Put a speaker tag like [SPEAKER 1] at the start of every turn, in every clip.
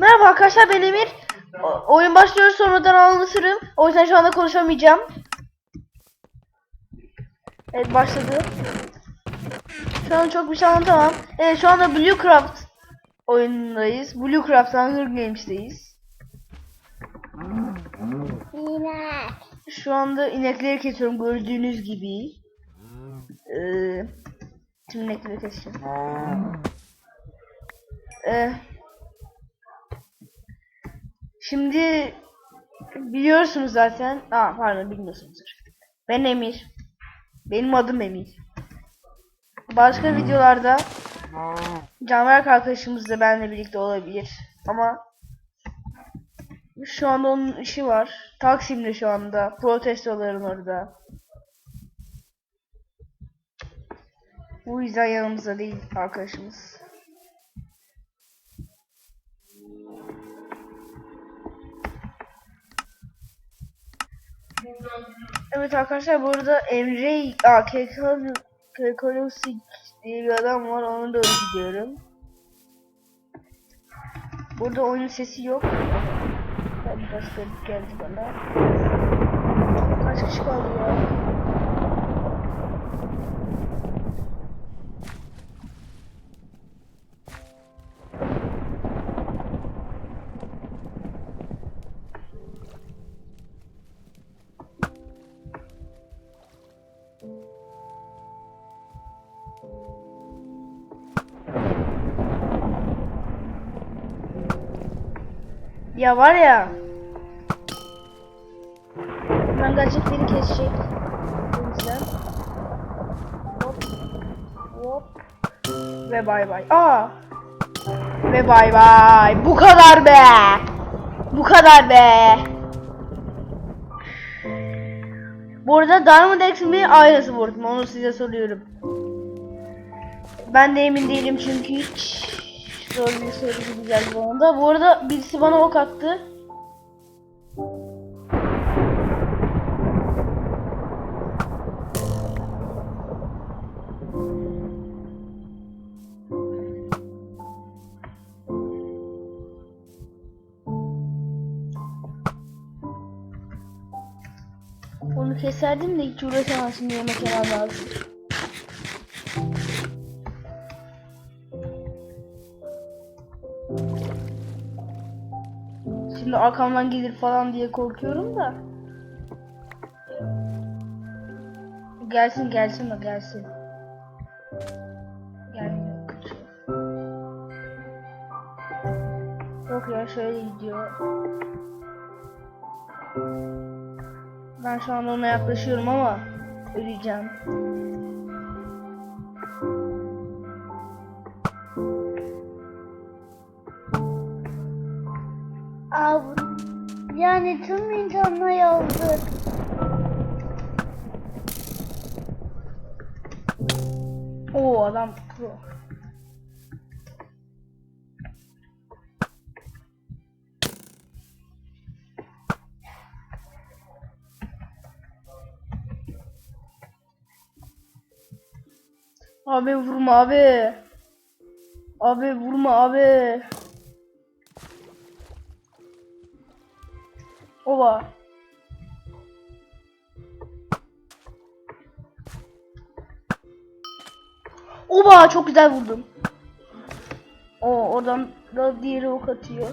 [SPEAKER 1] Merhaba arkadaşlar ben Emir. O- oyun başlıyor sonradan anlatırım. O yüzden şu anda konuşamayacağım. Evet başladı. Şu an çok bir şey anlatamam. Evet şu anda Bluecraft oyunundayız. Bluecraft Hunger Games'teyiz. Şu anda inekleri kesiyorum gördüğünüz gibi. Ee, tüm inekleri keseceğim. Ee, şimdi biliyorsunuz zaten. Aa pardon bilmiyorsunuzdur. Ben Emir. Benim adım Emir. Başka videolarda Canberk arkadaşımız da benimle birlikte olabilir. Ama şu anda onun işi var. Taksim'de şu anda. Protestoların orada. Bu yüzden yanımızda değil arkadaşımız. Evet arkadaşlar burada Emre Kekalosik diye bir adam var. Onu da gidiyorum. Burada oyun sesi yok. Ben biraz garip geldi bana. Kaç kişi kaldı ya? Ya var ya. Ben gerçekleri kesecek. O yüzden. Hop. Hop. Ve bay bay. Aa. Ve bay bay. Bu kadar be. Bu kadar be. Bu arada Diamond X mi aynısı vurdum onu size soruyorum. Ben de emin değilim çünkü hiç zor bir soru gibi geldi bana da. Bu arada birisi bana ok attı. Onu keserdim de hiç uğraşamazsın yemek yemem lazım. Şimdi arkamdan gelir falan diye korkuyorum da. Gelsin gelsin o gelsin. Gelmiyor. Yok ya şöyle gidiyor. Ben şu anda ona yaklaşıyorum ama öleceğim.
[SPEAKER 2] Yani tüm insanlar yazdık.
[SPEAKER 1] Oo adam pro. Abi vurma abi. Abi vurma abi. Oba. Oba çok güzel vurdum. O oradan da diğeri ok atıyor.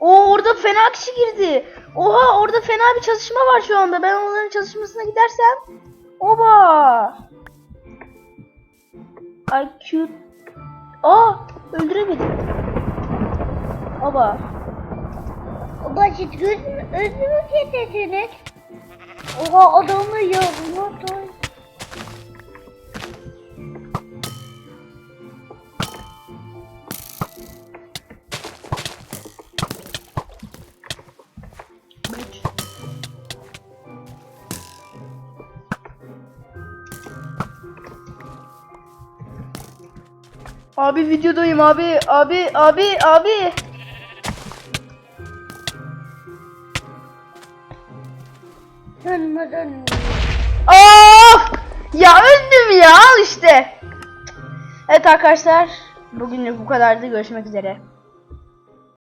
[SPEAKER 1] O orada fena kişi girdi. Oha orada fena bir çalışma var şu anda. Ben onların çalışmasına gidersem. Oba. IQ. Aa öldüremedim. Oba.
[SPEAKER 2] Basit göz mü, öz mü kesesiniz? Oha adamı da.
[SPEAKER 1] Üç. Abi videodayım abi abi abi abi.
[SPEAKER 2] Dönme dönme.
[SPEAKER 1] Of! Ya öldüm ya al işte. Evet arkadaşlar bugünlük bu kadardı görüşmek üzere.